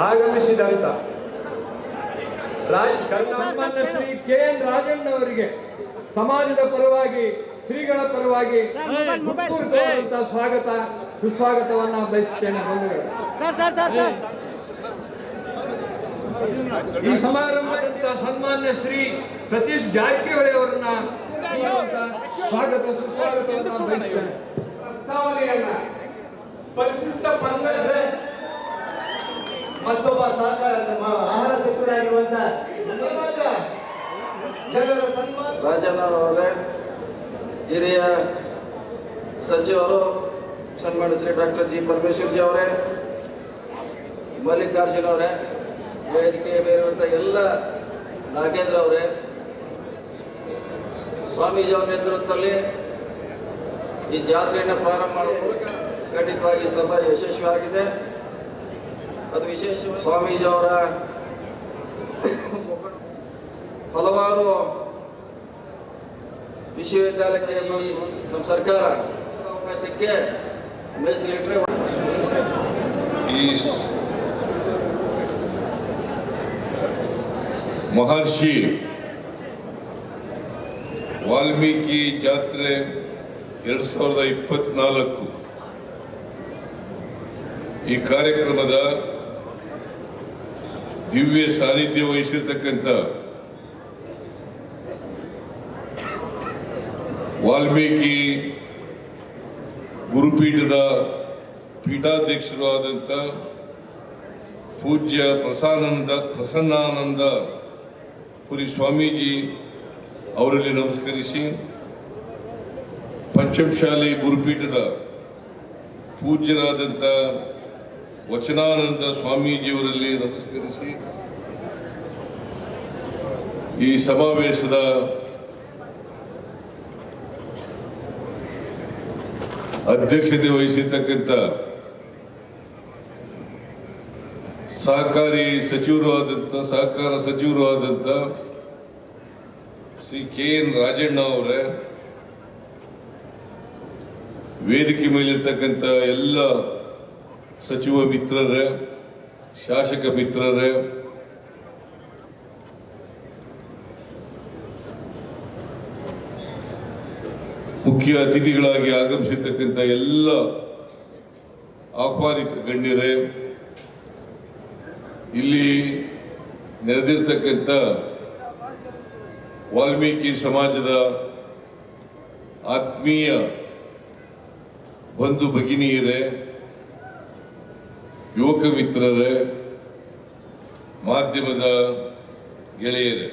ಆಗಮಿಸಿದಂತ ರಾಜ Karnataka Shri K. N. Rajanna ಅವರಿಗೆ ಸಮಾಜದ ಪರವಾಗಿ ಶ್ರೀಗಳ ಪರವಾಗಿ ಸ್ವಾಗತ ಸುಸ್ವಾಗತವನ್ನ ಬಯಸುತ್ತೇನೆ ಬಂಧುಗಳು. Sir sir sir sir. ಈ ಸಮಾರಂಭದಂತ ಸನ್ಮಾನ್ಯ ಶ್ರೀ ಸತೀಶ್ ಜಾರಕಿಹೊಳಿ ಅವರನ್ನ ಸ್ವಾಗತ ಸುಸ್ವಾಗತವನ್ನ ಬಯಸುತ್ತೇನೆ. ಪ್ರಸ್ತಾವನೆಯನ್ನ ಪರಿಶಿಷ್ಟ ಪಂಗಡದ ಮತ್ತೊಬ್ಬ ಆಹಾರ ಸಚಿವರಾಗಿರುವಂತ ರಾಜಣ್ಣನವರೇ ಹಿರಿಯ ಸಚಿವರು ಸನ್ಮಾನ ಶ್ರೀ ಡಾಕ್ಟರ್ ಜಿ. ಪರಮೇಶ್ವರ್ಜಿ ಅವರೇ, ಮಲ್ಲಿಕಾರ್ಜುನ ಅವರೇ, ವೇದಿಕೆ ಬೇರುವಂಥ ಎಲ್ಲ ನಾಗೇಂದ್ರ ಅವರೇ, ಸ್ವಾಮೀಜಿ ಅವರ ನೇತೃತ್ವದಲ್ಲಿ ಈ ಜಾತ್ರೆಯನ್ನು ಪ್ರಾರಂಭ ಮಾಡುವ ಖಂಡಿತವಾಗಿ ಸಭಾ ಯಶಸ್ವಿಯಾಗಿದೆ. ಅದು ವಿಶೇಷವಾಗಿ ಸ್ವಾಮೀಜಿ ಅವರ ಹಲವಾರು ವಿಶ್ವವಿದ್ಯಾಲಯಕ್ಕೆ ನಮ್ಮ ನಮ್ಮ ಸರ್ಕಾರ ಅವಕಾಶಕ್ಕೆ ಮೀಸಲಿಟ್ಟರೆ ಈ ಸ್- ಮಹರ್ಷಿ ವಾಲ್ಮೀಕಿ ಜಾತ್ರೆ ಎರಡ್ ಸಾವಿರದ ಇಪ್ಪತ್ನಾಲ್ಕು ಈ ಕಾರ್ಯಕ್ರಮದ ದಿವ್ಯ ಸಾನ್ನಿಧ್ಯ ವಹಿಸಿರ್ತಕ್ಕಂಥ ವಾಲ್ಮೀಕಿ ಗುರುಪೀಠದ ಪೀಠಾಧ್ಯಕ್ಷರು ಆದಂಥ ಪೂಜ್ಯ ಪ್ರಸಾನಂದ, ಪ್ರಸನ್ನಾನಂದ ಪುರಿ ಸ್ವಾಮೀಜಿ ಅವರಲ್ಲಿ ನಮಸ್ಕರಿಸಿ ಪಂಚಮಶಾಲಿ ಗುರುಪೀಠದ ಪೂಜ್ಯರಾದಂಥ ವಚನಾನಂದ ಸ್ವಾಮೀಜಿಯವರಲ್ಲಿ ನಮಸ್ಕರಿಸಿ ಈ ಸಮಾವೇಶದ ಅಧ್ಯಕ್ಷತೆ ವಹಿಸಿರ್ತಕ್ಕಂಥ ಸಹಕಾರಿ ಸಚಿವರು ಆದಂಥ, ಸಹಕಾರ ಸಚಿವರು ಆದಂಥ ಶ್ರೀ ಕೆ ಎನ್ ರಾಜಣ್ಣ ಅವರೇ, ವೇದಿಕೆ ಮೇಲಿರ್ತಕ್ಕಂಥ ಎಲ್ಲ ಸಚಿವ ಮಿತ್ರರೇ, ಶಾಸಕ ಮಿತ್ರರೇ, ಮುಖ್ಯ ಅತಿಥಿಗಳಾಗಿ ಆಗಮಿಸಿರ್ತಕ್ಕಂಥ ಎಲ್ಲ ಆಹ್ವಾನಿತ ಗಣ್ಯರೇ, ಇಲ್ಲಿ ನೆರೆದಿರ್ತಕ್ಕಂಥ ವಾಲ್ಮೀಕಿ ಸಮಾಜದ ಆತ್ಮೀಯ ಬಂಧು ಭಗಿನಿಯರೇ ಯುವಕ ಮಿತ್ರರೇ ಮಾಧ್ಯಮದ ಗೆಳೆಯರೇ.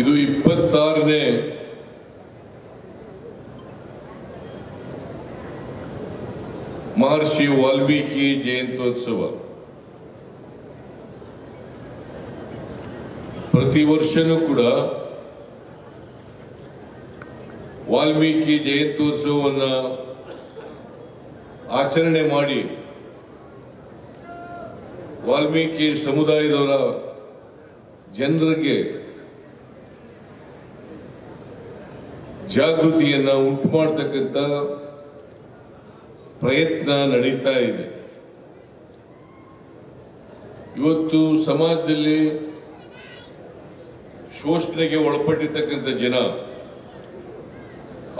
ಇದು ಇಪ್ಪತ್ತಾರನೇ ಮಹರ್ಷಿ ವಾಲ್ಮೀಕಿ ಜಯಂತ್ಯೋತ್ಸವ. ಪ್ರತಿ ವರ್ಷನೂ ಕೂಡ ವಾಲ್ಮೀಕಿ ಜಯಂತ್ಯೋತ್ಸವವನ್ನು ಆಚರಣೆ ಮಾಡಿ ವಾಲ್ಮೀಕಿ ಸಮುದಾಯದವರ ಜನರಿಗೆ ಜಾಗೃತಿಯನ್ನು ಉಂಟು ಮಾಡತಕ್ಕಂಥ ಪ್ರಯತ್ನ ನಡೀತಾ ಇದೆ. ಇವತ್ತು ಸಮಾಜದಲ್ಲಿ ಶೋಷಣೆಗೆ ಒಳಪಟ್ಟಿರ್ತಕ್ಕಂಥ ಜನ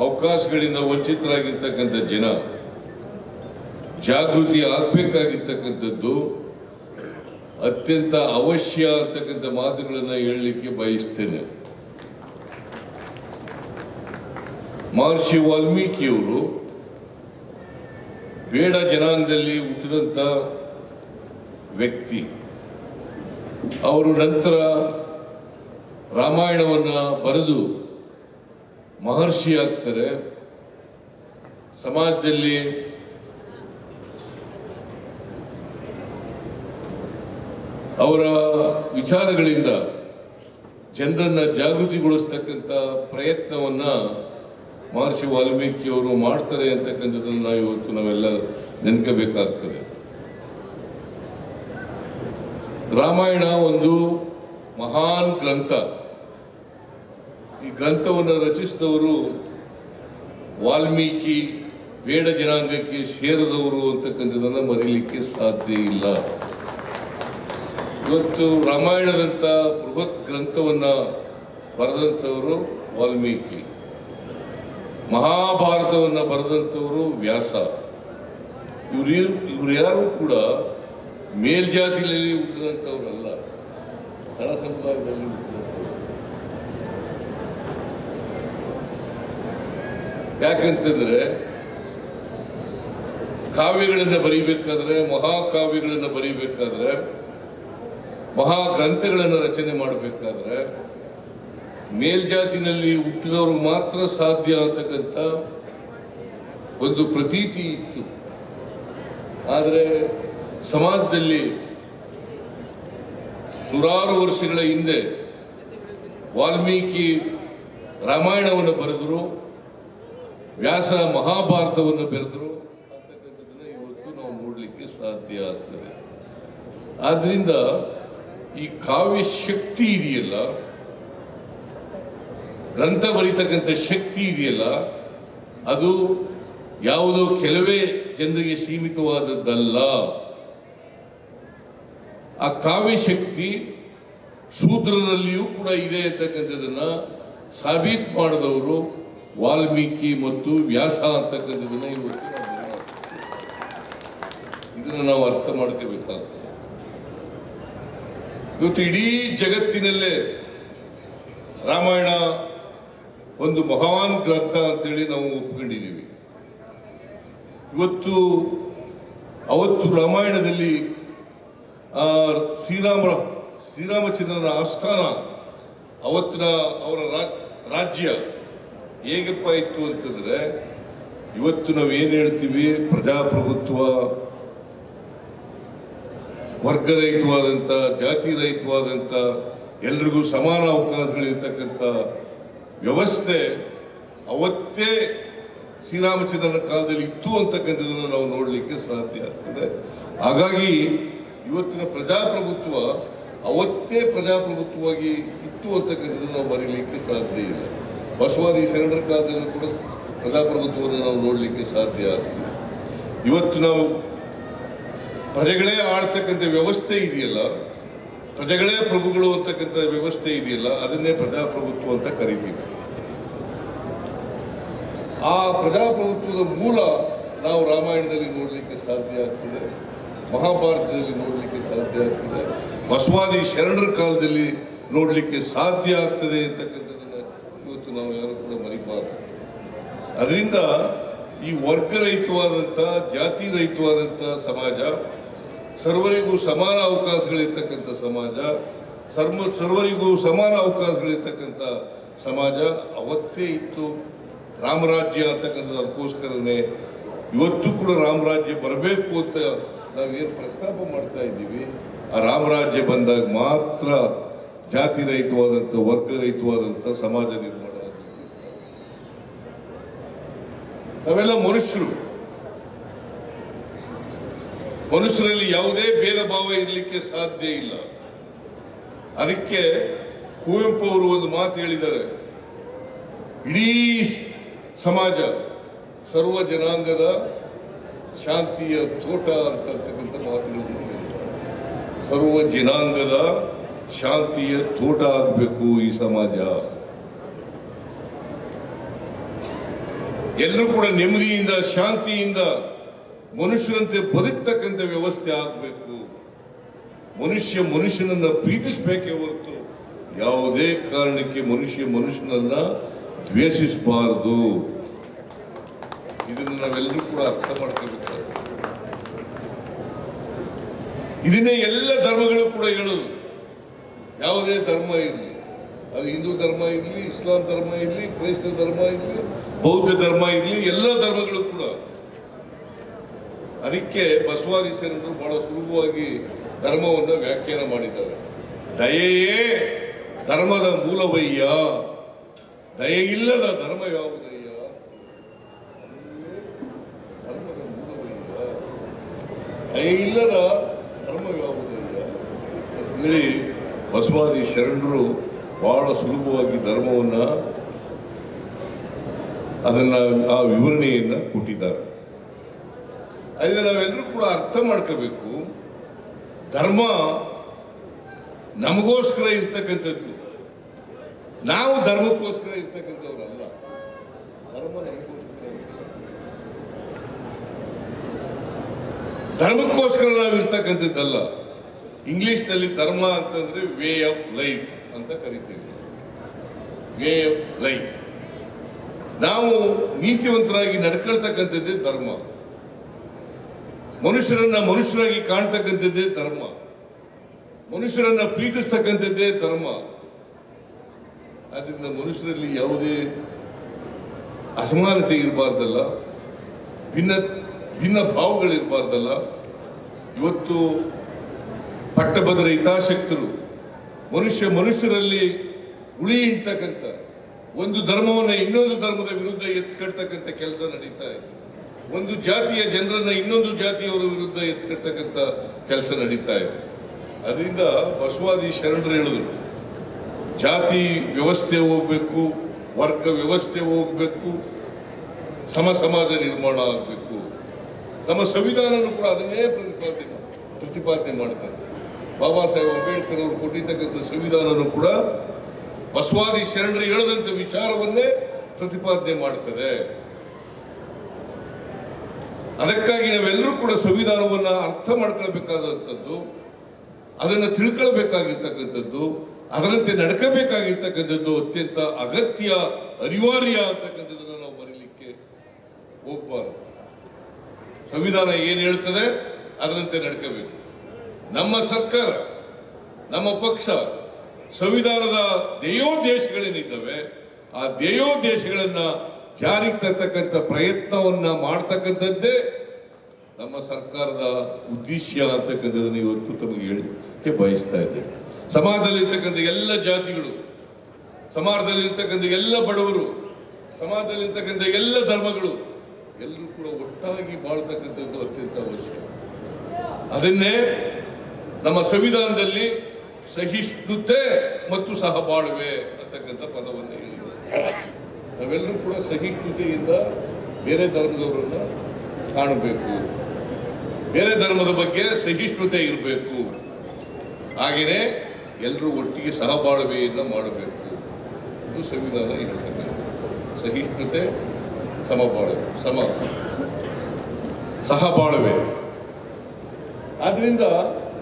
ಅವಕಾಶಗಳಿಂದ ವಂಚಿತರಾಗಿರ್ತಕ್ಕಂಥ ಜನ, ಜಾಗೃತಿ ಆಗ್ಬೇಕಾಗಿರ್ತಕ್ಕಂಥದ್ದು, ಅತ್ಯಂತ ಅವಶ್ಯ ಅಂತಕ್ಕಂಥ ಮಾತುಗಳನ್ನು ಹೇಳಲಿಕ್ಕೆ ಬಯಸ್ತೇನೆ. ಮಹರ್ಷಿ ವಾಲ್ಮೀಕಿಯವರು ಬೇಡ ಜನಾಂಗದಲ್ಲಿ ಹುಟ್ಟಿದಂಥ ವ್ಯಕ್ತಿ, ಅವರು ನಂತರ ರಾಮಾಯಣವನ್ನು ಬರೆದು ಮಹರ್ಷಿ ಆಗ್ತಾರೆ. ಸಮಾಜದಲ್ಲಿ ಅವರ ವಿಚಾರಗಳಿಂದ ಜನರನ್ನ ಜಾಗೃತಿಗೊಳಿಸ್ತಕ್ಕಂಥ ಪ್ರಯತ್ನವನ್ನ ಮಹರ್ಷಿ ವಾಲ್ಮೀಕಿಯವರು ಮಾಡ್ತಾರೆ ಅಂತಕ್ಕಂಥದ್ದನ್ನು ನಾವು ಇವತ್ತು ನಾವೆಲ್ಲ ನೆನ್ಕಬೇಕಾಗ್ತದೆ. ರಾಮಾಯಣ ಒಂದು ಮಹಾನ್ ಗ್ರಂಥ. ಈ ಗ್ರಂಥವನ್ನು ರಚಿಸಿದವರು ವಾಲ್ಮೀಕಿ ಬೇಡ ಜನಾಂಗಕ್ಕೆ ಸೇರಿದವರು ಅಂತಕ್ಕಂಥದ್ದನ್ನು ಮರೀಲಿಕ್ಕೆ ಸಾಧ್ಯ ಇಲ್ಲ. ಇವತ್ತು ರಾಮಾಯಣದಂಥ ಬೃಹತ್ ಗ್ರಂಥವನ್ನ ಬರೆದಂಥವರು ವಾಲ್ಮೀಕಿ. ಮಹಾಭಾರತವನ್ನು ಬರೆದಂಥವರು ವ್ಯಾಸ. ಇವ್ರು ಇವರು ಯಾರು ಕೂಡ ಮೇಲ್ಜಾತಿಯಲ್ಲಿ ಹುಟ್ಟಿದಂಥವರಲ್ಲ. ತಳ ಸಂಪ್ರದಾಯದಲ್ಲಿ ಯಾಕಂತಂದ್ರೆ ಕಾವ್ಯಗಳನ್ನು ಬರೀಬೇಕಾದ್ರೆ ಮಹಾಕಾವ್ಯಗಳನ್ನು ಬರೀಬೇಕಾದ್ರೆ, ಮಹಾಗ್ರಂಥಗಳನ್ನು ರಚನೆ ಮಾಡಬೇಕಾದ್ರೆ, ಮೇಲ್ಜಾತಿನಲ್ಲಿ ಹುಟ್ಟಿದವರು ಮಾತ್ರ ಸಾಧ್ಯ ಅಂತಕ್ಕಂಥ ಒಂದು ಪ್ರತೀತಿ ಇತ್ತು. ಆದರೆ ಸಮಾಜದಲ್ಲಿ ನೂರಾರು ವರ್ಷಗಳ ಹಿಂದೆ ವಾಲ್ಮೀಕಿ ರಾಮಾಯಣವನ್ನು ಬರೆದರು. ವ್ಯಾಸ ಮಹಾಭಾರತವನ್ನು ಬೆರೆದರು. ಅಂತಕ್ಕಂಥದ್ದನ್ನು ಇವತ್ತು ನಾವು ನೋಡಲಿಕ್ಕೆ ಸಾಧ್ಯ ಆಗ್ತದೆ. ಆದ್ದರಿಂದ ಈ ಕಾವ್ಯ ಶಕ್ತಿ ಇದೆಯಲ್ಲ, ಗ್ರಂಥ ಬರೀತಕ್ಕಂಥ ಶಕ್ತಿ ಇದೆಯಲ್ಲ, ಅದು ಯಾವುದೋ ಕೆಲವೇ ಜನರಿಗೆ ಸೀಮಿತವಾದದ್ದಲ್ಲ. ಆ ಕಾವ್ಯ ಶಕ್ತಿ ಶೂದ್ರರಲ್ಲಿಯೂ ಕೂಡ ಇದೆ ಅಂತಕ್ಕಂಥದ್ದನ್ನು ಸಾಬೀತು ಮಾಡಿದವರು ವಾಲ್ಮೀಕಿ ಮತ್ತು ವ್ಯಾಸ ಅಂತಕ್ಕಂಥದ್ದನ್ನ ಇವತ್ತು ಇದನ್ನು ನಾವು ಅರ್ಥ ಮಾಡ್ಕೋಬೇಕಾಗ್ತದೆ. ಇವತ್ತು ಇಡೀ ಜಗತ್ತಿನಲ್ಲೇ ರಾಮಾಯಣ ಒಂದು ಮಹಾನ್ ಗ್ರಂಥ ಅಂತೇಳಿ ನಾವು ಒಪ್ಕೊಂಡಿದ್ದೀವಿ. ಇವತ್ತು ಅವತ್ತು ರಾಮಾಯಣದಲ್ಲಿ, ಆ, ಶ್ರೀರಾಮ, ಶ್ರೀರಾಮಚಂದ್ರನ ಆಸ್ಥಾನ ಅವತ್ತಿನ ಅವರ ರಾಜ್ಯ ಹೇಗಪ್ಪ ಇತ್ತು ಅಂತಂದ್ರೆ, ಇವತ್ತು ನಾವು ಏನು ಹೇಳ್ತೀವಿ? ಪ್ರಜಾಪ್ರಭುತ್ವ ವರ್ಗರಹಿತವಾದಂಥ ಜಾತಿ ರಹಿತವಾದಂಥ ಎಲ್ರಿಗೂ ಸಮಾನ ಅವಕಾಶಗಳಿರ್ತಕ್ಕಂಥ ವ್ಯವಸ್ಥೆ ಅವತ್ತೇ ಶ್ರೀರಾಮಚಂದ್ರನ ಕಾಲದಲ್ಲಿ ಇತ್ತು ಅಂತಕ್ಕಂಥದ್ದನ್ನು ನಾವು ನೋಡಲಿಕ್ಕೆ ಸಾಧ್ಯ ಆಗ್ತದೆ. ಹಾಗಾಗಿ ಇವತ್ತಿನ ಪ್ರಜಾಪ್ರಭುತ್ವ ಅವತ್ತೇ ಪ್ರಜಾಪ್ರಭುತ್ವವಾಗಿ ಇತ್ತು ಅಂತಕ್ಕಂಥದ್ದನ್ನು ನಾವು ಬರೀಲಿಕ್ಕೆ ಸಾಧ್ಯ ಇಲ್ಲ. ಬಸವಾದಿ ಶರಣರ ಕಾಲದಲ್ಲಿ ಕೂಡ ಪ್ರಜಾಪ್ರಭುತ್ವವನ್ನು ನಾವು ನೋಡಲಿಕ್ಕೆ ಸಾಧ್ಯ ಆಗ್ತದೆ ಇವತ್ತು ನಾವು ಪ್ರಜೆಗಳೇ ಆಳ್ತಕ್ಕಂಥ ವ್ಯವಸ್ಥೆ ಇದೆಯಲ್ಲ, ಪ್ರಜೆಗಳೇ ಪ್ರಭುಗಳು ಅಂತಕ್ಕಂಥ ವ್ಯವಸ್ಥೆ ಇದೆಯಲ್ಲ, ಅದನ್ನೇ ಪ್ರಜಾಪ್ರಭುತ್ವ ಅಂತ ಕರಿತೀವಿ. ಆ ಪ್ರಜಾಪ್ರಭುತ್ವದ ಮೂಲ ನಾವು ರಾಮಾಯಣದಲ್ಲಿ ನೋಡಲಿಕ್ಕೆ ಸಾಧ್ಯ ಆಗ್ತದೆ, ಮಹಾಭಾರತದಲ್ಲಿ ನೋಡಲಿಕ್ಕೆ ಸಾಧ್ಯ ಆಗ್ತದೆ ಬಸವಾದಿ ಶರಣರ ಕಾಲದಲ್ಲಿ ನೋಡಲಿಕ್ಕೆ ಸಾಧ್ಯ ಆಗ್ತದೆ ಅಂತಕ್ಕಂಥದ್ದನ್ನ ಇವತ್ತು ನಾವು ಯಾರು ಕೂಡ ಮರಿಬಾರದು ಅದರಿಂದ ಈ ವರ್ಗರಹಿತವಾದಂಥ ಜಾತಿ ರಹಿತವಾದಂಥ ಸಮಾಜ, ಸರ್ವರಿಗೂ ಸಮಾನ ಅವಕಾಶಗಳಿರ್ತಕ್ಕಂಥ ಸಮಾಜ ಸರ್ವ ಸರ್ವರಿಗೂ ಸಮಾನ ಅವಕಾಶಗಳಿರ್ತಕ್ಕಂಥ ಸಮಾಜ ಅವತ್ತೇ ಇತ್ತು. ರಾಮರಾಜ್ಯ ಅಂತಕ್ಕಂಥದ್ದು ಅದಕ್ಕೋಸ್ಕರನೇ ಇವತ್ತು ಕೂಡ ರಾಮರಾಜ್ಯ ಬರಬೇಕು ಅಂತ ನಾವೇನು ಪ್ರಸ್ತಾಪ ಮಾಡ್ತಾ ಇದ್ದೀವಿ. ಆ ರಾಮರಾಜ್ಯ ಬಂದಾಗ ಮಾತ್ರ ಜಾತಿ ರಹಿತವಾದಂಥ ವರ್ಗರಹಿತವಾದಂಥ ಸಮಾಜ ನಿರ್ಮಾಣ ಆಗಲಿಕ್ಕೆ ಸಾಧ್ಯ. ನಾವೆಲ್ಲ ಮನುಷ್ಯರು. ಮನುಷ್ಯರಲ್ಲಿ ಯಾವುದೇ ಭೇದ ಭಾವ ಇರಲಿಕ್ಕೆ ಸಾಧ್ಯ ಇಲ್ಲ. ಅದಕ್ಕೆ ಕುವೆಂಪು ಅವರು ಒಂದು ಮಾತು ಹೇಳಿದ್ದಾರೆ. ಇಡೀ ಸಮಾಜ ಸರ್ವ ಜನಾಂಗದ ಶಾಂತಿಯ ತೋಟ ಅಂತಕ್ಕಂಥ ಹೇಳಿದ್ದಾರೆ ಸರ್ವ ಜನಾಂಗದ ಶಾಂತಿಯ ತೋಟ ಆಗಬೇಕು ಈ ಸಮಾಜ. ಎಲ್ಲರೂ ಕೂಡ ನೆಮ್ಮದಿಯಿಂದ, ಶಾಂತಿಯಿಂದ ಮನುಷ್ಯರಂತೆ ಬದುಕ್ತಕ್ಕಂಥ ವ್ಯವಸ್ಥೆ ಆಗಬೇಕು. ಮನುಷ್ಯ ಮನುಷ್ಯನನ್ನ ಪ್ರೀತಿಸಬೇಕೇ ಹೊರತು ಯಾವುದೇ ಕಾರಣಕ್ಕೆ ಮನುಷ್ಯ ಮನುಷ್ಯನನ್ನ ದ್ವೇಷಿಸಬಾರದು. ಇದನ್ನು ನಾವೆಲ್ಲರೂ ಕೂಡ ಅರ್ಥ ಮಾಡ್ಕೋಬೇಕು ಇದನ್ನೇ ಎಲ್ಲ ಧರ್ಮಗಳು ಕೂಡ ಹೇಳೋದು. ಯಾವುದೇ ಧರ್ಮ ಇರಲಿ. ಅದು ಹಿಂದೂ ಧರ್ಮ ಇರಲಿ, ಇಸ್ಲಾಂ ಧರ್ಮ ಇರಲಿ, ಕ್ರೈಸ್ತ ಧರ್ಮ ಇರಲಿ, ಬೌದ್ಧ ಧರ್ಮ ಇರಲಿ, ಎಲ್ಲ ಧರ್ಮಗಳು ಕೂಡ. ಅದಕ್ಕೆ ಬಸವಾದಿ ಶರಣರು ಬಹಳ ಸುಲಭವಾಗಿ ಧರ್ಮವನ್ನು ವ್ಯಾಖ್ಯಾನ ಮಾಡಿದ್ದಾರೆ. ದಯೆಯೇ ಧರ್ಮದ ಮೂಲವಯ್ಯ. ದಯೆ ಇಲ್ಲದ ಧರ್ಮ ಯಾವುದಯ್ಯ? ಧರ್ಮದ ಮೂಲವಯ್ಯ. ದಯೆ ಇಲ್ಲದ ಧರ್ಮ ಯಾವುದಯ್ಯ? ಅಂತೇಳಿ ಬಸವಾದಿ ಶರಣರು ಬಹಳ ಸುಲಭವಾಗಿ ಧರ್ಮವನ್ನು ಅದನ್ನ ಆ ವಿವರಣೆಯನ್ನು ಕೊಟ್ಟಿದ್ದಾರೆ. ಅದನ್ನು ನಾವೆಲ್ಲರೂ ಕೂಡ ಅರ್ಥ ಮಾಡ್ಕೋಬೇಕು. ಧರ್ಮ ನಮಗೋಸ್ಕರ ಇರ್ತಕ್ಕಂಥದ್ದು. ನಾವು ಧರ್ಮಕ್ಕೋಸ್ಕರ ಇರ್ತಕ್ಕಂಥವ್ರಲ್ಲ. ಧರ್ಮ ನಮಗೋಸ್ಕರ. ಧರ್ಮಕ್ಕೋಸ್ಕರ ನಾವು ಇರ್ತಕ್ಕಂಥದ್ದಲ್ಲ ಇಂಗ್ಲಿಷ್ನಲ್ಲಿ ಧರ್ಮ ಅಂತಂದ್ರೆ ವೇ ಆಫ್ ಲೈಫ್ ಅಂತ ಕರಿತೀವಿ. Way of life. ನಾವು ನೀತಿವಂತರಾಗಿ ನಡ್ಕೊಳ್ತಕ್ಕಂಥದ್ದೇ ಧರ್ಮ. ಮನುಷ್ಯರನ್ನ ಮನುಷ್ಯರಾಗಿ ಕಾಣ್ತಕ್ಕಂಥದ್ದೇ ಧರ್ಮ. ಮನುಷ್ಯರನ್ನ ಪ್ರೀತಿಸ್ತಕ್ಕಂಥದ್ದೇ ಧರ್ಮ. ಆದ್ರಿಂದ ಮನುಷ್ಯರಲ್ಲಿ ಯಾವುದೇ ಅಸಮಾನತೆ ಇರಬಾರ್ದಲ್ಲ, ಭಿನ್ನ ಭಿನ್ನ ಭಾವಗಳಿರಬಾರ್ದಲ್ಲ. ಇವತ್ತು ಪಟ್ಟಭದ್ರ ಹಿತಾಸಕ್ತರು ಮನುಷ್ಯ ಮನುಷ್ಯರಲ್ಲಿ ಉಳಿ ಇಡ್ತಕ್ಕಂಥ ಒಂದು ಧರ್ಮವನ್ನು ಇನ್ನೊಂದು ಧರ್ಮದ ವಿರುದ್ಧ ಎತ್ಕಡ್ತಕ್ಕಂಥ ಕೆಲಸ ನಡೀತಾ ಇದೆ. ಒಂದು ಜಾತಿಯ ಜನರನ್ನು ಇನ್ನೊಂದು ಜಾತಿಯವರ ವಿರುದ್ಧ ಎತ್ಕಡ್ತಕ್ಕಂಥ ಕೆಲಸ ನಡೀತಾ ಇದೆ. ಅದರಿಂದ ಬಸವಾದಿ ಶರಣರು ಹೇಳಿದರು, ಜಾತಿ ವ್ಯವಸ್ಥೆ ಹೋಗಬೇಕು, ವರ್ಗ ವ್ಯವಸ್ಥೆ ಹೋಗಬೇಕು, ಸಮ ಸಮಾಜ ನಿರ್ಮಾಣ ಆಗಬೇಕು. ನಮ್ಮ ಸಂವಿಧಾನನೂ ಕೂಡ ಅದನ್ನೇ ಪ್ರತಿಪಾದನೆ ಪ್ರತಿಪಾದನೆ ಮಾಡ್ತಾರೆ. ಬಾಬಾ ಸಾಹೇಬ್ ಅಂಬೇಡ್ಕರ್ ಅವರು ಕೊಟ್ಟಿರ್ತಕ್ಕಂಥ ಸಂವಿಧಾನನೂ ಕೂಡ ಬಸವಾದಿ ಶರಣರು ಹೇಳದಂತ ವಿಚಾರವನ್ನೇ ಪ್ರತಿಪಾದನೆ ಮಾಡ್ತದೆ. ಅದಕ್ಕಾಗಿ ನಾವೆಲ್ಲರೂ ಕೂಡ ಸಂವಿಧಾನವನ್ನ ಅರ್ಥ ಮಾಡ್ಕೊಳ್ಬೇಕಾದಂಥದ್ದು, ಅದನ್ನು ತಿಳ್ಕೊಳ್ಬೇಕಾಗಿರ್ತಕ್ಕಂಥದ್ದು, ಅದರಂತೆ ನಡ್ಕಬೇಕಾಗಿರ್ತಕ್ಕಂಥದ್ದು ಅತ್ಯಂತ ಅಗತ್ಯ, ಅನಿವಾರ್ಯ ಅಂತಕ್ಕಂಥದ್ದನ್ನು ನಾವು ಬರೀಲಿಕ್ಕೆ ಹೋಗ್ಬಾರದು. ಸಂವಿಧಾನ ಏನು ಹೇಳ್ತದೆ ಅದರಂತೆ ನಡ್ಕೋಬೇಕು. ನಮ್ಮ ಸರ್ಕಾರ, ನಮ್ಮ ಪಕ್ಷ ಸಂವಿಧಾನದ ಧ್ಯೇಯೋದ್ದೇಶಗಳೇನಿದ್ದಾವೆ ಆ ಧ್ಯೇಯೋದ್ದೇಶಗಳನ್ನು ಜಾರಿಗೆ ತರ್ತಕ್ಕಂಥ ಪ್ರಯತ್ನವನ್ನ ಮಾಡ್ತಕ್ಕಂಥದ್ದೇ ನಮ್ಮ ಸರ್ಕಾರದ ಉದ್ದೇಶ ಅಂತಕ್ಕಂಥದ್ದನ್ನು ಇವತ್ತು ತಮಗೆ ಹೇಳಲಿಕ್ಕೆ ಬಯಸ್ತಾ ಇದ್ದೇನೆ. ಸಮಾಜದಲ್ಲಿರ್ತಕ್ಕಂಥ ಎಲ್ಲ ಜಾತಿಗಳು, ಸಮಾಜದಲ್ಲಿರ್ತಕ್ಕಂಥ ಎಲ್ಲ ಬಡವರು, ಸಮಾಜದಲ್ಲಿರ್ತಕ್ಕಂಥ ಎಲ್ಲ ಧರ್ಮಗಳು, ಎಲ್ಲರೂ ಕೂಡ ಒಟ್ಟಾಗಿ ಬಾಳ್ತಕ್ಕಂಥದ್ದು ಅತ್ಯಂತ ಅವಶ್ಯ. ಅದನ್ನೇ ನಮ್ಮ ಸಂವಿಧಾನದಲ್ಲಿ ಸಹಿಷ್ಣುತೆ ಮತ್ತು ಸಹಬಾಳ್ವೆ ಅಂತಕ್ಕಂಥ ಪದವನ್ನು ಹೇಳಿದರು. ನಾವೆಲ್ಲರೂ ಕೂಡ ಸಹಿಷ್ಣುತೆಯಿಂದ ಬೇರೆ ಧರ್ಮದವರನ್ನ ಕಾಣಬೇಕು. ಬೇರೆ ಧರ್ಮದ ಬಗ್ಗೆ ಸಹಿಷ್ಣುತೆ ಇರಬೇಕು. ಹಾಗೆಯೇ ಎಲ್ಲರೂ ಒಟ್ಟಿಗೆ ಸಹಬಾಳ್ವೆಯನ್ನು ಮಾಡಬೇಕು ಇದು ಸಂವಿಧಾನ ಹೇಳ್ತಕ್ಕಂಥ ಸಹಿಷ್ಣುತೆ, ಸಮಬಾಳ್ವೆ, ಸಮ, ಸಹಬಾಳ್ವೆ. ಆದ್ರಿಂದ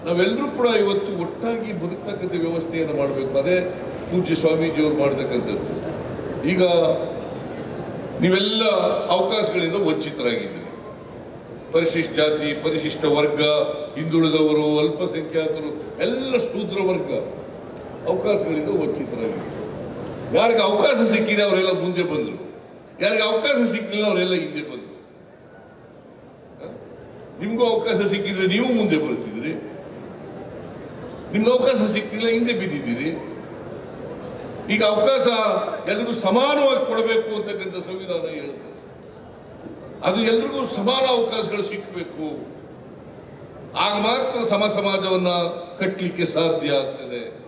ನಾವೆಲ್ಲರೂ ಕೂಡ ಇವತ್ತು ಒಟ್ಟಾಗಿ ಬದುಕ್ತಕ್ಕಂಥ ವ್ಯವಸ್ಥೆಯನ್ನು ಮಾಡಬೇಕು. ಅದೇ ಪೂಜ್ಯ ಸ್ವಾಮೀಜಿಯವರು ಮಾಡ್ತಕ್ಕಂಥದ್ದು ಈಗ ನೀವೆಲ್ಲ ಅವಕಾಶಗಳಿಂದ ವಂಚಿತರಾಗಿದ್ದೀರಿ. ಪರಿಶಿಷ್ಟ ಜಾತಿ, ಪರಿಶಿಷ್ಟ ವರ್ಗ, ಹಿಂದುಳಿದವರು, ಅಲ್ಪಸಂಖ್ಯಾತರು, ಎಲ್ಲ ಶೂದ್ರ ವರ್ಗ ಅವಕಾಶಗಳಿಂದ ವಂಚಿತರಾಗಿದ್ದರು. ಯಾರಿಗೆ ಅವಕಾಶ ಸಿಕ್ಕಿದೆ ಅವರೆಲ್ಲ ಮುಂದೆ ಬಂದರು. ಯಾರಿಗೆ ಅವಕಾಶ ಸಿಕ್ಕಿಲ್ಲ ಅವರೆಲ್ಲ ಹಿಂದೆ ಬಂದರು. ನಿಮಗೂ ಅವಕಾಶ ಸಿಕ್ಕಿದ್ರೆ ನೀವು ಮುಂದೆ ಬರ್ತಿದ್ರಿ ನಿಮ್ಗೆ ಅವಕಾಶ ಸಿಕ್ತಿಲ್ಲ ಹಿಂದೆ ಬಿದ್ದಿದ್ದೀರಿ. ಈಗ ಅವಕಾಶ ಎಲ್ಲರಿಗೂ ಸಮಾನವಾಗಿ ಕೊಡಬೇಕು ಅಂತಕ್ಕಂಥ ಸಂವಿಧಾನ ಹೇಳುತ್ತೆ. ಅದು ಎಲ್ರಿಗೂ ಸಮಾನ ಅವಕಾಶಗಳು ಸಿಕ್ಕಬೇಕು ಆಗ ಮಾತ್ರ ಸಮ ಸಮಾಜವನ್ನ ಕಟ್ಟಲಿಕ್ಕೆ ಸಾಧ್ಯ ಆಗ್ತದೆ.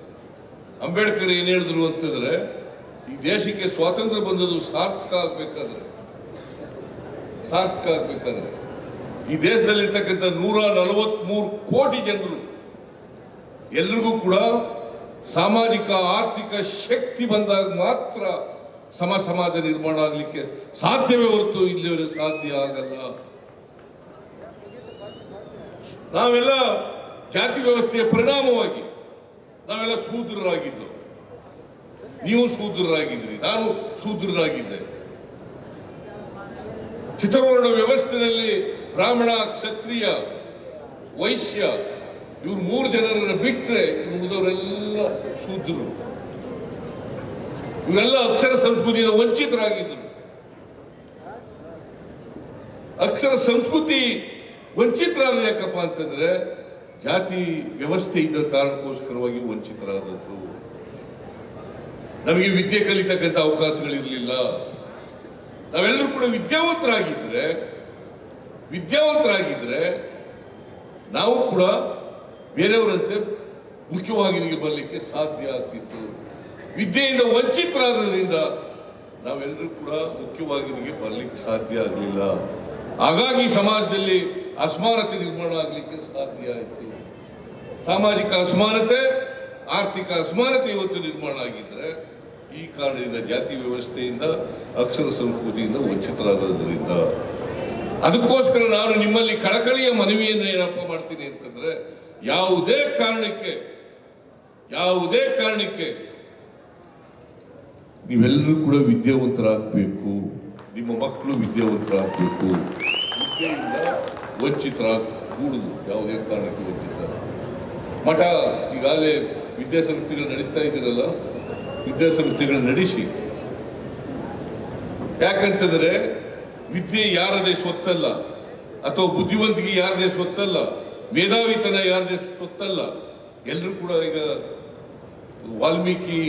ಅಂಬೇಡ್ಕರ್ ಏನ್ ಹೇಳಿದ್ರು ಅಂತಂದ್ರೆ, ಈ ದೇಶಕ್ಕೆ ಸ್ವಾತಂತ್ರ್ಯ ಬಂದದ್ದು ಸಾರ್ಥಕ ಆಗ್ಬೇಕಾದ್ರೆ. ಸಾರ್ಥಕ ಆಗ್ಬೇಕಾದ್ರೆ. ಈ ದೇಶದಲ್ಲಿರ್ತಕ್ಕಂಥ ನೂರ ನಲವತ್ಮೂರು ಕೋಟಿ ಜನರು ಎಲ್ರಿಗೂ ಕೂಡ ಸಾಮಾಜಿಕ, ಆರ್ಥಿಕ ಶಕ್ತಿ ಬಂದಾಗ ಮಾತ್ರ ಸಮ ಸಮಾಜ ನಿರ್ಮಾಣ ಆಗಲಿಕ್ಕೆ ಸಾಧ್ಯವೇ ಹೊರತು ಇಲ್ಲಿವರೆ ಸಾಧ್ಯ ಆಗಲ್ಲ. ನಾವೆಲ್ಲ ಜಾತಿ ವ್ಯವಸ್ಥೆಯ ಪರಿಣಾಮವಾಗಿ ನಾವೆಲ್ಲ ಶೂದ್ರರಾಗಿದ್ದು. ನೀವು ಶೂದ್ರರಾಗಿದ್ರಿ ನಾನು ಶೂದ್ರರಾಗಿದ್ದೆ. ಚಿತ್ರವರ್ಣ ವ್ಯವಸ್ಥೆಯಲ್ಲಿ ಬ್ರಾಹ್ಮಣ, ಕ್ಷತ್ರಿಯ, ವೈಶ್ಯ ಇವ್ರು ಮೂರು ಜನರನ್ನ ಬಿಟ್ಟರೆ ಇವ್ರು ಉಳಿದವರೆಲ್ಲ ಶೂದ್ರರು. ಇವರೆಲ್ಲ ಅಕ್ಷರ ಸಂಸ್ಕೃತಿಯಿಂದ ವಂಚಿತರಾಗಿದ್ದರು ಅಕ್ಷರ ಸಂಸ್ಕೃತಿ ವಂಚಿತರಾದ ಯಾಕಪ್ಪ ಅಂತಂದ್ರೆ ಜಾತಿ ವ್ಯವಸ್ಥೆ ಇದ್ದ ಕಾರಣಕ್ಕೋಸ್ಕರವಾಗಿ ವಂಚಿತರಾದದ್ದು. ನಮಗೆ ವಿದ್ಯೆ ಕಲಿತಕ್ಕಂಥ ಅವಕಾಶಗಳಿರಲಿಲ್ಲ. ನಾವೆಲ್ಲರೂ ಕೂಡ ವಿದ್ಯಾವಂತರಾಗಿದ್ರೆ ವಿದ್ಯಾವಂತರಾಗಿದ್ರೆ ನಾವು ಕೂಡ ಬೇರೆಯವರಂತೆ ಮುಖ್ಯವಾಹಿನಿಗೆ ಬರಲಿಕ್ಕೆ ಸಾಧ್ಯ ಆಗ್ತಿತ್ತು. ವಿದ್ಯೆಯಿಂದ ವಂಚಿತರಾದ್ರಿಂದ ನಾವೆಲ್ಲರೂ ಕೂಡ ಮುಖ್ಯವಾಹಿನಿಗೆ ಬರಲಿಕ್ಕೆ ಸಾಧ್ಯ ಆಗಲಿಲ್ಲ. ಹಾಗಾಗಿ ಸಮಾಜದಲ್ಲಿ ಅಸಮಾನತೆ ನಿರ್ಮಾಣ ಆಗಲಿಕ್ಕೆ ಸಾಧ್ಯ ಆಯಿತು. ಸಾಮಾಜಿಕ ಅಸಮಾನತೆ, ಆರ್ಥಿಕ ಅಸಮಾನತೆ ಇವತ್ತು ನಿರ್ಮಾಣ ಆಗಿದ್ರೆ ಈ ಕಾರಣದಿಂದ ಜಾತಿ ವ್ಯವಸ್ಥೆಯಿಂದ, ಅಕ್ಷರ ಸಂಸ್ಕೃತಿಯಿಂದ ವಂಚಿತರಾಗೋದ್ರಿಂದ ಅದಕ್ಕೋಸ್ಕರ ನಾನು ನಿಮ್ಮಲ್ಲಿ ಕಳಕಳಿಯ ಮನವಿಯನ್ನು ಏನಪ್ಪ ಮಾಡ್ತೀನಿ ಅಂತಂದ್ರೆ ಯಾವುದೇ ಕಾರಣಕ್ಕೆ ಯಾವುದೇ ಕಾರಣಕ್ಕೆ ನೀವೆಲ್ಲರೂ ಕೂಡ ವಿದ್ಯಾವಂತರಾಗಬೇಕು, ನಿಮ್ಮ ಮಕ್ಕಳು ವಿದ್ಯಾವಂತರಾಗಬೇಕು, ವಿದ್ಯೆಯಿಂದ ವಂಚಿತರಾಗಕೂಡದು ಯಾವುದೇ ಕಾರಣಕ್ಕೆ ವಂಚಿತ. ಮಠ ಈಗಾಗಲೇ ವಿದ್ಯಾಸಂಸ್ಥೆಗಳು ನಡೆಸ್ತಾ ಇದ್ದೀರಲ್ಲ ವಿದ್ಯಾಸಂಸ್ಥೆಗಳು ನಡೆಸಿ. ಯಾಕಂತಂದರೆ ವಿದ್ಯೆ ಯಾರದೇ ಸ್ವತ್ತಲ್ಲ, ಅಥವಾ ಬುದ್ಧಿವಂತಿಕೆ ಯಾರದೇ ಸ್ವತ್ತಲ್ಲ ಮೇಧಾವಿತನ ಯಾರ್ದೆಷ್ಟು ಗೊತ್ತಲ್ಲ. ಎಲ್ಲರೂ ಕೂಡ ಈಗ ವಾಲ್ಮೀಕಿ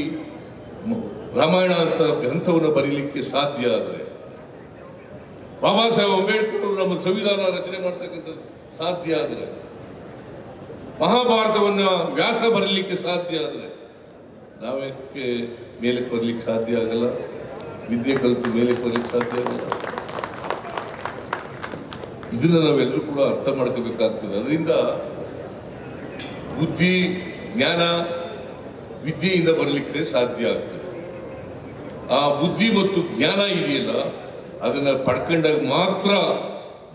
ರಾಮಾಯಣ ಅಂತ ಗ್ರಂಥವನ್ನು ಬರೀಲಿಕ್ಕೆ ಸಾಧ್ಯ ಆದರೆ. ಬಾಬಾ ಸಾಹೇಬ್ ಅಂಬೇಡ್ಕರ್ ನಮ್ಮ ಸಂವಿಧಾನ ರಚನೆ ಮಾಡ್ತಕ್ಕಂಥದ್ದು ಸಾಧ್ಯ ಆದರೆ. ಮಹಾಭಾರತವನ್ನು ವ್ಯಾಸ ಬರಲಿಕ್ಕೆ ಸಾಧ್ಯ ಆದರೆ. ನಾವೇಕೆ ಮೇಲೆ ಬರಲಿಕ್ಕೆ ಸಾಧ್ಯ ಆಗಲ್ಲ? ವಿದ್ಯೆ ಕಲಿತು ಮೇಲೆ ಬರಲಿಕ್ಕೆ ಸಾಧ್ಯ ಆಗಲ್ಲ? ಇದನ್ನ ನಾವೆಲ್ಲರೂ ಕೂಡ ಅರ್ಥ ಮಾಡ್ಕೋಬೇಕಾಗ್ತದೆ. ಅದರಿಂದ ಬುದ್ಧಿ, ಜ್ಞಾನ, ವಿದ್ಯೆಯಿಂದ ಬರಲಿಕ್ಕೆ ಸಾಧ್ಯ ಆಗ್ತದೆ. ಆ ಬುದ್ಧಿ ಮತ್ತು ಜ್ಞಾನ ಇದೆಯಲ್ಲ, ಅದನ್ನ ಪಡ್ಕೊಂಡಾಗ ಮಾತ್ರ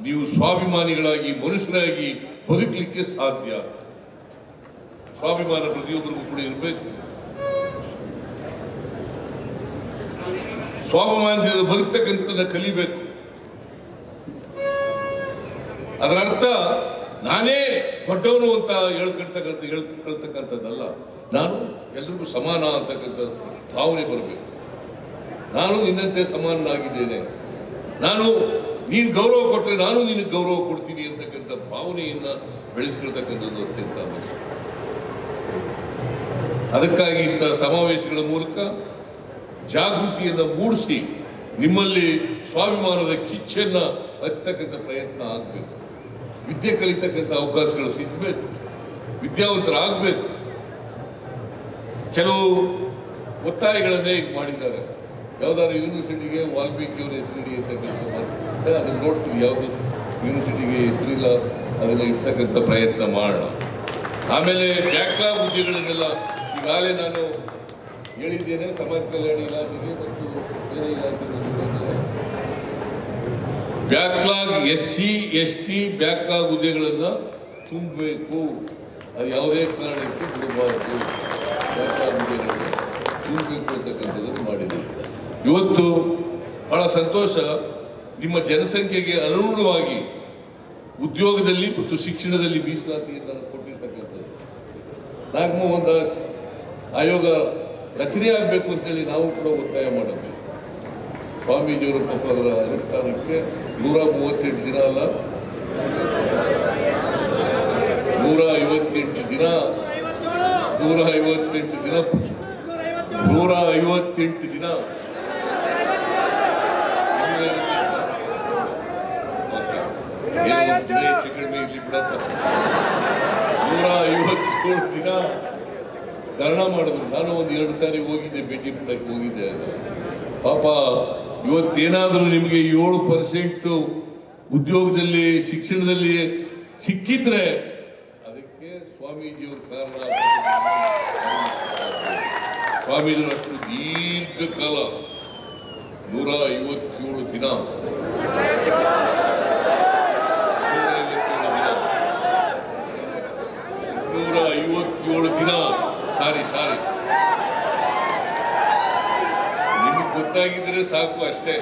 ನೀವು ಸ್ವಾಭಿಮಾನಿಗಳಾಗಿ, ಮನುಷ್ಯರಾಗಿ ಬದುಕಲಿಕ್ಕೆ ಸಾಧ್ಯ ಸ್ವಾಭಿಮಾನ ಪ್ರತಿಯೊಬ್ಬರಿಗೂ ಕೂಡ ಇರಬೇಕು. ಸ್ವಾಭಿಮಾನದಿಂದ ಬದುಕ್ತಕ್ಕಂಥದ್ದನ್ನ ಕಲಿಬೇಕು. ಅದರ ಅರ್ಥ ನಾನೇ ದೊಡ್ಡವನು ಅಂತ ಹೇಳ್ಕೊಳ್ತಕ್ಕಂಥ ಹೇಳ್ಕೊಳ್ತಕ್ಕಂಥದ್ದಲ್ಲ ನಾನು ಎಲ್ರಿಗೂ ಸಮಾನ ಅಂತಕ್ಕಂಥ ಭಾವನೆ ಬರಬೇಕು. ನಾನು ನಿನ್ನಂತೆ ಸಮಾನನಾಗಿದ್ದೇನೆ. ನಾನು ನೀನು ಗೌರವ ಕೊಟ್ಟರೆ ನಾನು ನಿನಗೆ ಗೌರವ ಕೊಡ್ತೀನಿ ಅಂತಕ್ಕಂಥ ಭಾವನೆಯನ್ನು ಬೆಳೆಸ್ಕೊಳ್ತಕ್ಕಂಥದ್ದು ಅತ್ಯಂತ ಅವಶ್ಯಕ ಅದಕ್ಕಾಗಿ ಇಂಥ ಸಮಾವೇಶಗಳ ಮೂಲಕ ಜಾಗೃತಿಯನ್ನು ಮೂಡಿಸಿ ನಿಮ್ಮಲ್ಲಿ ಸ್ವಾಭಿಮಾನದ ಕಿಚ್ಚನ್ನು ಹತ್ತಕ್ಕಂಥ ಪ್ರಯತ್ನ ಆಗಬೇಕು. ವಿದ್ಯೆ ಕಲಿತಕ್ಕಂಥ ಅವಕಾಶಗಳು ಸಿಗಬೇಕು. ವಿದ್ಯಾವಂತರಾಗಬೇಕು. ಕೆಲವು ಒತ್ತಾಯಗಳನ್ನೇ ಈಗ ಮಾಡಿದ್ದಾರೆ. ಯಾವುದಾದ್ರು ಯೂನಿವರ್ಸಿಟಿಗೆ ವಾಲ್ಮೀಕಿ ಅವರ ಹೆಸರಿಡಿ ಅಂತಕ್ಕಂಥ ಮಾತು. ಅದನ್ನು ನೋಡ್ತೀವಿ ಯಾವುದು. ಯೂನಿವರ್ಸಿಟಿಗೆ ಹೆಸರಿಲ್ಲ ಅದನ್ನು ಇರ್ತಕ್ಕಂಥ ಪ್ರಯತ್ನ ಮಾಡೋಣ. ಆಮೇಲೆ ಬ್ಯಾಕ್ಲಾಗ್ ಹುದ್ದೆಗಳನ್ನೆಲ್ಲ ಈಗಾಗಲೇ ನಾನು ಹೇಳಿದ್ದೇನೆ. ಸಮಾಜ ಕಲ್ಯಾಣ ಇಲಾಖೆಗೆ ಮತ್ತು ಬೇರೆ ಇಲಾಖೆಗಳಿಗೆ backlog S C S T backlog ಹುದ್ದೆಗಳನ್ನು ತುಂಬಬೇಕು. ಅದು ಯಾವುದೇ ಕಾರಣಕ್ಕೆ ಬಿಡಬಾರದು. ಬ್ಯಾಕ್ಲಾಗ್ ಹುದ್ದೆಗಳನ್ನು ತುಂಬಬೇಕು ಅಂತಕ್ಕಂಥದ್ದನ್ನು ಮಾಡಿದೆ ಇವತ್ತು ಬಹಳ ಸಂತೋಷ. ನಿಮ್ಮ ಜನಸಂಖ್ಯೆಗೆ ಅನುಗುಣವಾಗಿ ಉದ್ಯೋಗದಲ್ಲಿ ಮತ್ತು ಶಿಕ್ಷಣದಲ್ಲಿ ಮೀಸಲಾತಿಯನ್ನು ಕೊಟ್ಟಿರ್ತಕ್ಕಂಥದ್ದು. ನಾಗಮೋಹನ್ ದಾಸ್ ಆಯೋಗ ರಚನೆ ಆಗಬೇಕು ಅಂತೇಳಿ ನಾವು ಕೂಡ ಒತ್ತಾಯ ಮಾಡಬೇಕು. ಸ್ವಾಮೀಜಿಯವರ ಪಾಪ ಅದರ ಅನುಷ್ಠಾನಕ್ಕೆ ನೂರ ಮೂವತ್ತೆಂಟು ದಿನ ಅಲ್ಲ? ನೂರ ಐವತ್ತೆಂಟು ದಿನ? ನೂರ ಐವತ್ತೆಂಟು ದಿನ ನೂರ ಐವತ್ತೆಂಟು ದಿನ ನೂರ ದಿನ? ಧರಣ ಮಾಡಿದ್ರು. ನಾನು ಒಂದು ಎರಡು ಸಾರಿ ಹೋಗಿದ್ದೆ, ಭೇಟಿ ಮಾಡಕ್ಕೆ ಹೋಗಿದ್ದೆ. ಪಾಪ ಇವತ್ತೇನಾದರೂ ನಿಮಗೆ ಏಳು ಪರ್ಸೆಂಟ್ ಉದ್ಯೋಗದಲ್ಲಿ, ಶಿಕ್ಷಣದಲ್ಲಿ ಸಿಕ್ಕಿದ್ರೆ ಅದಕ್ಕೆ ಸ್ವಾಮೀಜಿಯವ್ರ ಕಾರಣ ಸ್ವಾಮೀಜಿಯವರು ಅಷ್ಟು ದೀರ್ಘಕಾಲ ನೂರ ಐವತ್ತೇಳು ದಿನ. ನೂರ ಐವತ್ತೇಳು ದಿನ. ಸಾರಿ ಸಾರಿ. ನಿಮಗೆ ಗೊತ್ತಾಗಿದ್ರೆ ಸಾಕು ಅಷ್ಟೇ.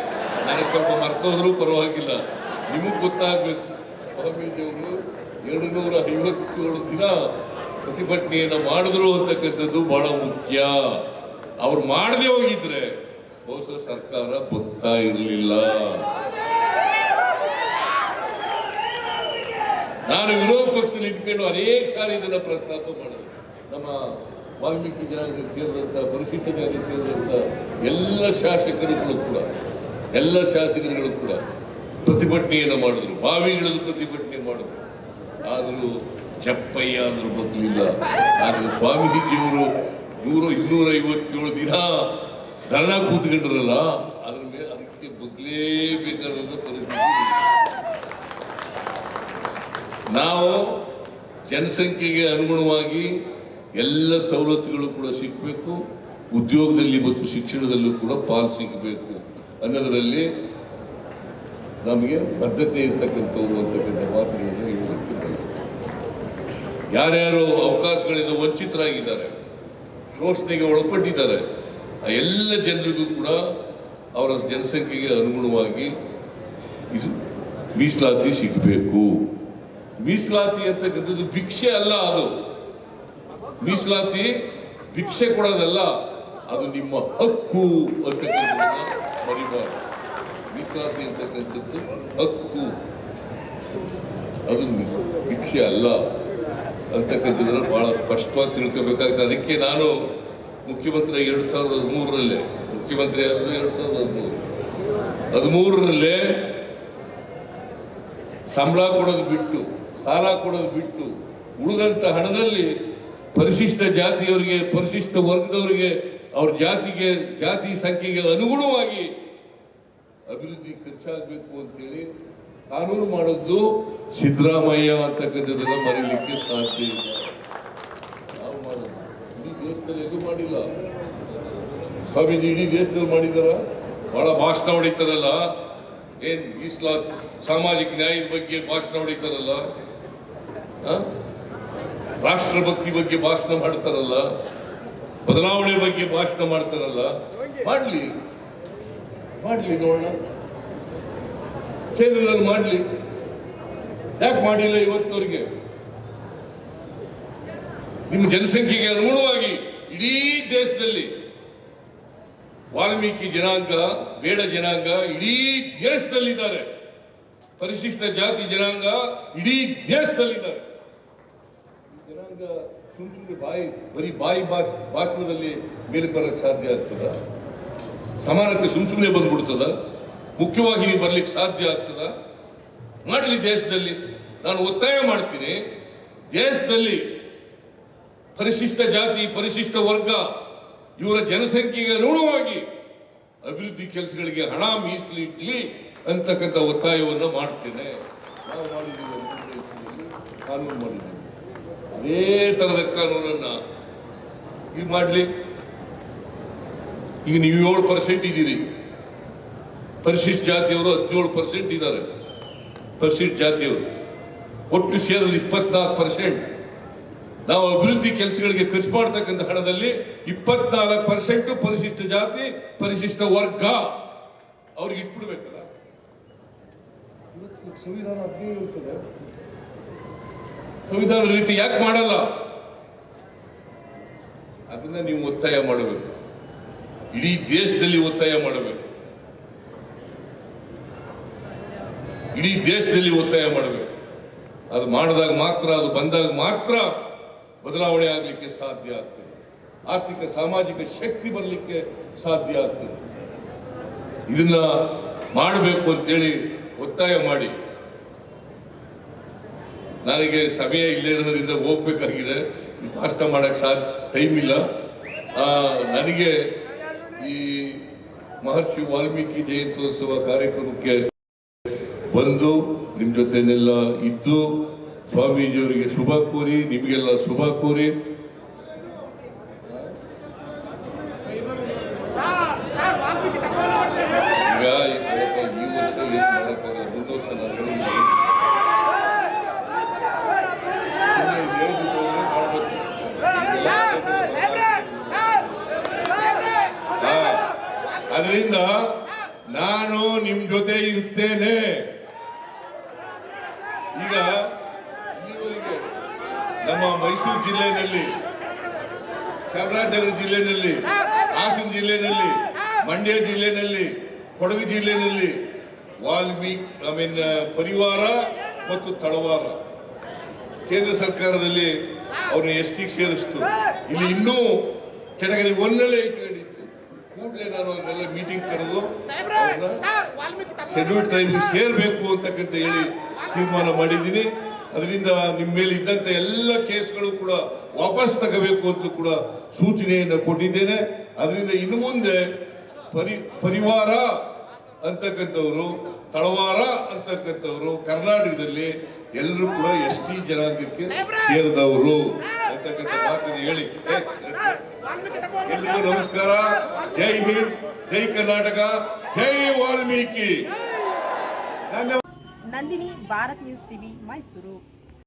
ನನಗೆ ಸ್ವಲ್ಪ ಮರ್ತೋದ್ರು ಪರವಾಗಿಲ್ಲ. ನಿಮಗೆ ಗೊತ್ತಾಗಬೇಕು. ಸ್ವಾಮೀಜಿಯವರು ಎರಡು ನೂರ ಐವತ್ತೇಳು ದಿನ ಪ್ರತಿಭಟನೆಯನ್ನು ಮಾಡಿದ್ರು ಅಂತಕ್ಕಂಥದ್ದು ಬಹಳ ಮುಖ್ಯ. ಅವ್ರು ಮಾಡದೆ ಹೋಗಿದ್ರೆ ಬಹುಶಃ ಸರ್ಕಾರ ಬರ್ತಾ ಇರಲಿಲ್ಲ. ನಾನು ವಿರೋಧ ಪಕ್ಷದಲ್ಲಿ ಇದ್ಕೊಂಡು ಅನೇಕ ಸಾರಿ ಇದನ್ನ ಪ್ರಸ್ತಾಪ ಮಾಡಿದೆ. ನಮ್ಮ ವಾಲ್ಮೀಕಿ ಜನಾಂಗಕ್ಕೆ ಸೇರಿದಂಥ ಪರಿಶಿಷ್ಟ ಜನಾಂಗಕ್ಕೆ ಸೇರಿದಂಥ ಎಲ್ಲ ಶಾಸಕರುಗಳು ಕೂಡ, ಎಲ್ಲ ಶಾಸಕರುಗಳು ಕೂಡ ಪ್ರತಿಭಟನೆಯನ್ನು ಮಾಡಿದ್ರು. ಬಾವಿಗಳಲ್ಲಿ ಪ್ರತಿಭಟನೆ ಮಾಡಿದ್ರು. ಆದರೂ ಚಪ್ಪಯ್ಯ ಅಂದ್ರೆ ಬದಲಿಲ್ಲ ಆದರೆ ಸ್ವಾಮೀಜಿಯವರು ನೂರ ಇನ್ನೂರ ಐವತ್ತೇಳು ದಿನ ಧರಣ ಕೂತ್ಕೊಂಡ್ರಲ್ಲ, ಅದ್ರ ಮೇಲೆ ಅದಕ್ಕೆ ಬದಲೇಬೇಕಾದ ಪರಿಸ್ಥಿತಿ ನಾವು ಜನಸಂಖ್ಯೆಗೆ ಅನುಗುಣವಾಗಿ ಎಲ್ಲ ಸವಲತ್ತುಗಳು ಕೂಡ ಸಿಗಬೇಕು, ಉದ್ಯೋಗದಲ್ಲಿ ಮತ್ತು ಶಿಕ್ಷಣದಲ್ಲೂ ಕೂಡ ಪಾಲ್ ಸಿಗಬೇಕು ಅನ್ನೋದರಲ್ಲಿ ನಮಗೆ ಬದ್ಧತೆ ಇರ್ತಕ್ಕಂಥವ್ರು ಅಂತಕ್ಕಂಥ ಮಾತುಗಳನ್ನು ಬಯಸ್ತೇನೆ. ಯಾರ್ಯಾರು ಅವಕಾಶಗಳಿಂದ ವಂಚಿತರಾಗಿದ್ದಾರೆ, ಶೋಷಣೆಗೆ ಒಳಪಟ್ಟಿದ್ದಾರೆ, ಆ ಎಲ್ಲ ಜನರಿಗೂ ಕೂಡ ಅವರ ಜನಸಂಖ್ಯೆಗೆ ಅನುಗುಣವಾಗಿ ಇದು ಮೀಸಲಾತಿ ಸಿಗಬೇಕು ಮೀಸಲಾತಿ ಅಂತಕ್ಕಂಥದ್ದು ಭಿಕ್ಷೆ ಅಲ್ಲ ಅದು ಮೀಸಲಾತಿ ಭಿಕ್ಷೆ ಕೊಡೋದಲ್ಲ, ಅದು ನಿಮ್ಮ ಹಕ್ಕು ಅಂತಕ್ಕಂಥದ್ದನ್ನ ಮರಿಬಾರ್ದು. ಮೀಸಲಾತಿ ಅಂತಕ್ಕಂಥದ್ದು ಹಕ್ಕು. ಅದು ಭಿಕ್ಷೆ ಅಲ್ಲ ಅಂತಕ್ಕಂಥದ್ದನ್ನು ಬಹಳ ಸ್ಪಷ್ಟವಾಗಿ ತಿಳ್ಕೋಬೇಕಾಗ್ತದೆ ಅದಕ್ಕೆ ನಾನು ಮುಖ್ಯಮಂತ್ರಿ ಎರಡು ಸಾವಿರದ ಹದಿಮೂರರಲ್ಲೇ, ಮುಖ್ಯಮಂತ್ರಿ ಆದದ್ದು ಎರಡು ಸಾವಿರದ ಹದಿಮೂರು. ಹದಿಮೂರರಲ್ಲೇ ಸಂಬಳ ಕೊಡೋದು ಬಿಟ್ಟು, ಸಾಲ ಕೊಡೋದು ಬಿಟ್ಟು ಉಳಿದಂತ ಹಣದಲ್ಲಿ ಪರಿಶಿಷ್ಟ ಜಾತಿಯವರಿಗೆ, ಪರಿಶಿಷ್ಟ ವರ್ಗದವರಿಗೆ, ಅವ್ರ ಜಾತಿಗೆ, ಜಾತಿ ಸಂಖ್ಯೆಗೆ ಅನುಗುಣವಾಗಿ ಅಭಿವೃದ್ಧಿ ಖರ್ಚಾಗಬೇಕು ಅಂತೇಳಿ ಕಾನೂನು ಮಾಡೋದು ಸಿದ್ದರಾಮಯ್ಯ ಅಂತಕ್ಕಂಥದ್ದನ್ನ ಮರೀಲಿಕ್ಕೆ ಸಾಧ್ಯ ಇಲ್ಲ. ಇಡೀ ದೇಶದಲ್ಲಿ ಎಲ್ಲೂ ಮಾಡಿಲ್ಲ. ಸ್ವಾಮೀಜಿ, ಇಡೀ ದೇಶದಲ್ಲಿ ಮಾಡಿದಾರ ಬಹಳ ಭಾಷಣ ಹೊಡಿತಾರಲ್ಲ. ಏನ್ ಮೀಸಲಾತಿ ಸಾಮಾಜಿಕ ನ್ಯಾಯದ ಬಗ್ಗೆ ಭಾಷಣ ಹೊಡಿತಾರಲ್ಲ. ಆ? ರಾಷ್ಟ್ರಭಕ್ತಿ ಬಗ್ಗೆ ಭಾಷಣ ಮಾಡ್ತಾರಲ್ಲ, ಬದಲಾವಣೆ ಬಗ್ಗೆ ಭಾಷಣ ಮಾಡ್ತಾರಲ್ಲ, ಮಾಡ್ಲಿ ಮಾಡ್ಲಿ ನೋಡೋಣ. ಕೇಂದ್ರದಲ್ಲಿ ಮಾಡ್ಲಿ. ಯಾಕೆ ಮಾಡಿಲ್ಲ ಇವತ್ತಿನವರಿಗೆ? ನಿಮ್ಮ ಜನಸಂಖ್ಯೆಗೆ ಅನುಗುಣವಾಗಿ ಇಡೀ ದೇಶದಲ್ಲಿ ವಾಲ್ಮೀಕಿ ಜನಾಂಗ, ಬೇಡ ಜನಾಂಗ ಇಡೀ ದೇಶದಲ್ಲಿದ್ದಾರೆ. ಪರಿಶಿಷ್ಟ ಜಾತಿ ಜನಾಂಗ ಇಡೀ ದೇಶದಲ್ಲಿದ್ದಾರೆ. ಜನಾಂಗ ಸುಮ್ ಬಾಯಿ, ಬರೀ ಬಾಯಿ ಭಾಷ, ಭಾಷಣದಲ್ಲಿ ಮೇಲೆ ಬರಕ್ಕೆ ಸಾಧ್ಯ ಆಗ್ತದ? ಸಮಾನತೆ ಸುಮ್ ಸುಮ್ಮನೆ ಬಂದ್ಬಿಡ್ತದ? ಮುಖ್ಯವಾಗಿ ಬರ್ಲಿಕ್ಕೆ ಸಾಧ್ಯ ಆಗ್ತದ? ಮಾಡಲಿ ದೇಶದಲ್ಲಿ. ನಾನು ಒತ್ತಾಯ ಮಾಡ್ತೀನಿ. ದೇಶದಲ್ಲಿ ಪರಿಶಿಷ್ಟ ಜಾತಿ, ಪರಿಶಿಷ್ಟ ವರ್ಗ, ಇವರ ಜನಸಂಖ್ಯೆಗೆ ಅನುಗುಣವಾಗಿ ಅಭಿವೃದ್ಧಿ ಕೆಲಸಗಳಿಗೆ ಹಣ ಮೀಸಲಿಟ್ಲಿ ಅಂತಕ್ಕಂಥ ಒತ್ತಾಯವನ್ನು ಮಾಡ್ತೇನೆ. ನಾವು ಮಾಡಿದ್ದೀವಿ ಕಾನೂನು ಮಾಡಿದ್ದೀವಿ. ಅದೇ ಥರದ ಕಾನೂನನ್ನು ಇದು ಮಾಡಲಿ. ಈಗ ನೀವು ಏಳು ಪರ್ಸೆಂಟ್ ಇದ್ದೀರಿ. ಪರಿಶಿಷ್ಟ ಜಾತಿಯವರು ಹದಿನೇಳು ಪರ್ಸೆಂಟ್ ಇದ್ದಾರೆ. ಪರಿಶಿಷ್ಟ ಜಾತಿಯವರು. ಒಟ್ಟು ಸೇರಿದ್ರೆ ಇಪ್ಪತ್ನಾಲ್ಕು ಪರ್ಸೆಂಟ್ ನಾವು ಅಭಿವೃದ್ಧಿ ಕೆಲಸಗಳಿಗೆ ಖರ್ಚು ಮಾಡ್ತಕ್ಕಂಥ ಹಣದಲ್ಲಿ ಇಪ್ಪತ್ನಾಲ್ಕು ಪರ್ಸೆಂಟ್ ಪರಿಶಿಷ್ಟ ಜಾತಿ, ಪರಿಶಿಷ್ಟ ವರ್ಗ ಅವ್ರಿಗೆ ಇಟ್ಬಿಡ್ಬೇಕಲ್ಲ. ಇವತ್ತು ಸಂವಿಧಾನ ಅದೇ ಇರ್ತದೆ. ಸಂವಿಧಾನದ ರೀತಿ ಯಾಕೆ ಮಾಡಲ್ಲ? ಅದನ್ನ ನೀವು ಒತ್ತಾಯ ಮಾಡಬೇಕು. ಇಡೀ ದೇಶದಲ್ಲಿ ಒತ್ತಾಯ ಮಾಡಬೇಕು. ಇಡೀ ದೇಶದಲ್ಲಿ ಒತ್ತಾಯ ಮಾಡಬೇಕು. ಅದು ಮಾಡಿದಾಗ ಮಾತ್ರ, ಅದು ಬಂದಾಗ ಮಾತ್ರ ಬದಲಾವಣೆ ಆಗಲಿಕ್ಕೆ ಸಾಧ್ಯ ಆಗ್ತದೆ. ಆರ್ಥಿಕ, ಸಾಮಾಜಿಕ ಶಕ್ತಿ ಬರಲಿಕ್ಕೆ ಸಾಧ್ಯ ಆಗ್ತದೆ. ಇದನ್ನ ಮಾಡಬೇಕು ಅಂತೇಳಿ ಒತ್ತಾಯ ಮಾಡಿ. ನನಗೆ ಸಮಯ ಇಲ್ಲೇ ಇರೋದ್ರಿಂದ ಹೋಗ್ಬೇಕಾಗಿದೆ. ಭಾಷಣ ಮಾಡೋಕ್ಕೆ ಸಾಧ್ಯ ಟೈಮ್ ಇಲ್ಲ. ನನಗೆ ಈ ಮಹರ್ಷಿ ವಾಲ್ಮೀಕಿ ಜಯಂತ್ಯೋತ್ಸವ ಕಾರ್ಯಕ್ರಮಕ್ಕೆ ಬಂದು ನಿಮ್ಮ ಜೊತೆನೆಲ್ಲ ಇದ್ದು ಸ್ವಾಮೀಜಿಯವರಿಗೆ ಶುಭ ಕೋರಿ, ನಿಮಗೆಲ್ಲ ಶುಭ ಕೋರಿ ಈಗ ಈ ವರ್ಷ ಏನು ಮಾಡೋಕ್ಕಾಗಲ್ಲ ಮುಂದೆ ವರ್ಷ ನಾನು ಹೇಳಿಲ್ಲ. ಸುಮ್ನೆ ಇದು ಹೇಳ್ಬಿಟ್ಟು ಹೋದ್ರೆ ಮಾಡ್ಬೇಕು. ಹಾ. ಅದರಿಂದ ನಾನು ನಿಮ್ ಇರ್ತೇನೆ ಈಗ ಇಲ್ಲಿವರೆಗೆ ನಮ್ಮ ಮೈಸೂರು ಜಿಲ್ಲೆಯಲ್ಲಿ ಚಾಮರಾಜನಗರ ಜಿಲ್ಲೆಯಲ್ಲಿ ಹಾಸನ ಜಿಲ್ಲೆಯಲ್ಲಿ ಮಂಡ್ಯ ಜಿಲ್ಲೆಯಲ್ಲಿ ಕೊಡಗು ಜಿಲ್ಲೆಯಲ್ಲಿ ವಾಲ್ಮೀಕಿ ಐ ಮೀನ್ ಪರಿವಾರ ಮತ್ತು ತಳವಾರ. ಕೇಂದ್ರ ಸರ್ಕಾರದಲ್ಲಿ ಅವರು ಎಸ್ ಟಿ ಸೇರಿಸ್ತು. ಇಲ್ಲಿ ಇನ್ನೂ ಕೆಟಗರಿ ಒನ್ನಲ್ಲೇ ಇಟ್ಕೊಂಡಿತ್ತು ಕೂಡಲೇ ನಾನು ಅವ್ರನ್ನೆಲ್ಲ ಮೀಟಿಂಗ್ ಕರೆದು ಶೆಡ್ಯೂಲ್ ಟ್ರೈಬ್ಗೆ ಸೇರಬೇಕು ಅಂತಕ್ಕಂತ ಹೇಳಿ ತೀರ್ಮಾನ ಮಾಡಿದ್ದೀನಿ. ಅದರಿಂದ ನಿಮ್ಮ ಮೇಲೆ ಇದ್ದಂತ ಎಲ್ಲ ಕೇಸ್ಗಳು ಕೂಡ ವಾಪಸ್ ತಗೋಬೇಕು ಅಂತ ಕೂಡ ಸೂಚನೆಯನ್ನು ಕೊಟ್ಟಿದ್ದೇನೆ. ಅದರಿಂದ ಇನ್ನು ಮುಂದೆ ಪರಿ, ಪರಿವಾರ ಅಂತಕ್ಕಂಥವರು, ತಳವಾರ ಅಂತಕ್ಕಂಥವರು ಕರ್ನಾಟಕದಲ್ಲಿ ಎಲ್ಲರೂ ಕೂಡ ಎಸ್ ಟಿ ಜನಾಂಗಕ್ಕೆ ಸೇರಿದವರು. ಅಂತಕ್ಕಂಥ ಮಾತನ್ನು ಹೇಳಿ. ಎಲ್ರಿಗೂ ನಮಸ್ಕಾರ. ಜೈ ಹಿಂದ್ ಜೈ ಕರ್ನಾಟಕ ಜೈ Valmiki. Nandini Bharat news TV Mysuru.